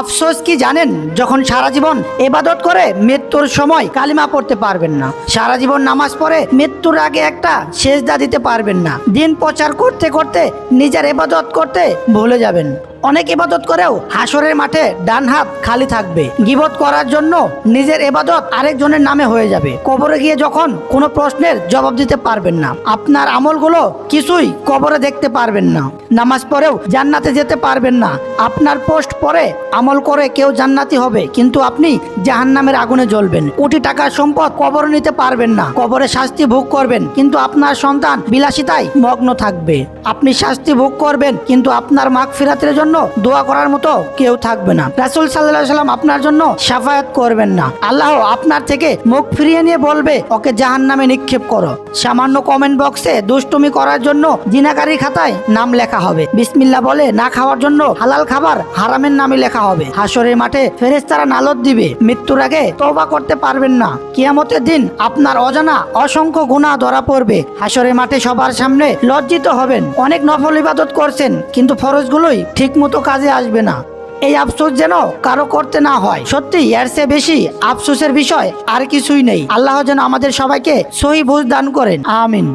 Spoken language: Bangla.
আফসোস কি জানেন? যখন সারা জীবন এবাদত করে মৃত্যুর সময় কালিমা পড়তে পারবেন না। সারা জীবন নামাজ পড়ে মৃত্যুর আগে একটা সেজদা দিতে পারবেন না। দিন প্রচার করতে করতে নিজের এবাদত করতে ভুলে যাবেন। অনেক ইবাদত করেও হাসরের মাঠে ডান হাত খালি থাকবে। গিবত করার জন্য নিজের এবাদত আরেকজনের নামে হয়ে যাবে। কবরে গিয়ে যখন কোনো প্রশ্নের জবাব দিতে পারবেন না, আপনার আমলগুলো কিছুই কবরে দেখতে পারবেন না। নামাজ পরেও জান্নাতে যেতে পারবেন না। আপনার পোস্ট পরে আমল করে কেউ জান্নাতি হবে, কিন্তু আপনি জাহান্নামের আগুনে জ্বলবেন। কোটি টাকার সম্পদ কবর নিতে পারবেন না। কবরে শাস্তি ভোগ করবেন, কিন্তু আপনার সন্তান বিলাসিতায় মগ্ন থাকবে। আপনি শাস্তি ভোগ করবেন, কিন্তু আপনার মাগ ফিরাতের জন্য দোয়া করার মতো কেউ থাকবে না। রাসুল সাল্লাহ সাল্লাম আপনার জন্য সাফায়াত করবেন না। আল্লাহ আপনার থেকে মুখ ফিরিয়ে নিয়ে বলবে, ওকে জাহান নামে নিক্ষেপ করো। সামান্য কমেন্ট বক্সে দুষ্টুমি করার জন্য জিনাকারীর খাতায় নাম লেখা হবে। বিসমিল্লা বলে না খাওয়ার জন্য হালাল খাবার হারামের নামে লেখা হবে। হাসরের মাঠে ফেরেস্তারা নালত দিবে। মৃত্যুর আগে তওবা করতে পারবেন না। কিয়ামতের দিন আপনার অজানা অসংখ্য গুণা ধরা পড়বে। হাসরের মাঠে সবার সামনে লজ্জিত হবেন। অনেক নফল ইবাদত করছেন, কিন্তু ফরজগুলোই ঠিক মতো কাজে আসবে না। এই আফসোস যেন কারও করতে না হয়। সত্যি, এর চেয়ে বেশি আফসোসের বিষয় আর কিছুই নেই। আল্লাহ যেন আমাদের সবাইকে সহি বুঝ দান করেন। আমিন।